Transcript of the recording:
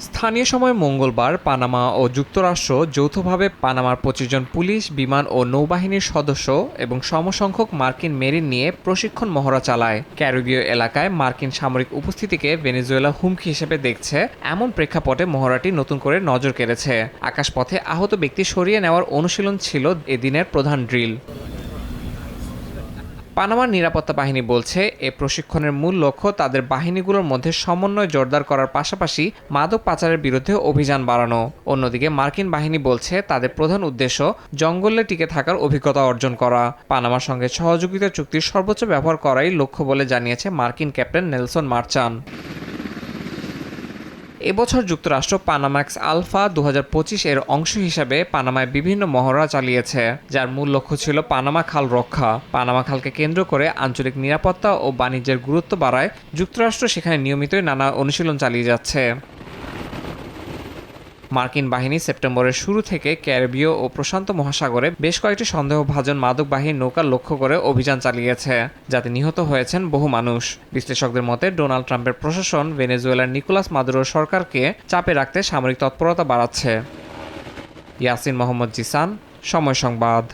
স্থানীয় সময় মঙ্গলবার পানামা ও যুক্তরাষ্ট্র যৌথভাবে পানামার পঁচিশ জন পুলিশ, বিমান ও নৌবাহিনীর সদস্য এবং সমসংখ্যক মার্কিন মেরিন নিয়ে প্রশিক্ষণ মহড়া চালায়। ক্যারিবীয় এলাকায় মার্কিন সামরিক উপস্থিতিকে ভেনেজুয়েলা হুমকি হিসেবে দেখছে। এমন প্রেক্ষাপটে মহড়াটি নতুন করে নজর কেড়েছে। আকাশপথে আহত ব্যক্তি সরিয়ে নেওয়ার অনুশীলন ছিল এদিনের প্রধান ড্রিল। পানামার নিরাপত্তা বাহিনী বলছে, এ প্রশিক্ষণের মূল লক্ষ্য তাদের বাহিনীগুলোর মধ্যে সমন্বয় জোরদার করার পাশাপাশি মাদক পাচারের বিরুদ্ধে অভিযান বাড়ানো। অন্যদিকে মার্কিন বাহিনী বলছে, তাদের প্রধান উদ্দেশ্য জঙ্গলে টিকে থাকার অভিজ্ঞতা অর্জন করা। পানামার সঙ্গে সহযোগিতা চুক্তির সর্বোচ্চ ব্যবহার করাই লক্ষ্য বলে জানিয়েছে মার্কিন ক্যাপ্টেন নেলসন মার্চান। এবছর যুক্তরাষ্ট্র পানামাক্স আলফা দু হাজার পঁচিশ এর অংশ হিসাবে পানামায় বিভিন্ন মহড়া চালিয়েছে, যার মূল লক্ষ্য ছিল পানামা খাল রক্ষা। পানামা খালকে কেন্দ্র করে আঞ্চলিক নিরাপত্তা ও বাণিজ্যের গুরুত্ব বাড়ায় যুক্তরাষ্ট্র সেখানে নিয়মিতই নানা অনুশীলন চালিয়ে যাচ্ছে। মার্কিন বাহিনী সেপ্টেম্বরের শুরু থেকে ক্যারিবীয় ও প্রশান্ত মহাসাগরে বেশ কয়েকটি সন্দেহভাজন মাদক বাহিনীর নৌকা লক্ষ্য করে অভিযান চালিয়েছে, যাতে নিহত হয়েছেন বহু মানুষ। বিশ্লেষকদের মতে, ডোনাল্ড ট্রাম্পের প্রশাসন ভেনেজুয়েলার নিকোলাস মাদুরো সরকারকে চাপে রাখতে সামরিক তৎপরতা বাড়াচ্ছে। ইয়াসিন মোহাম্মদ জিসান, সময় সংবাদ।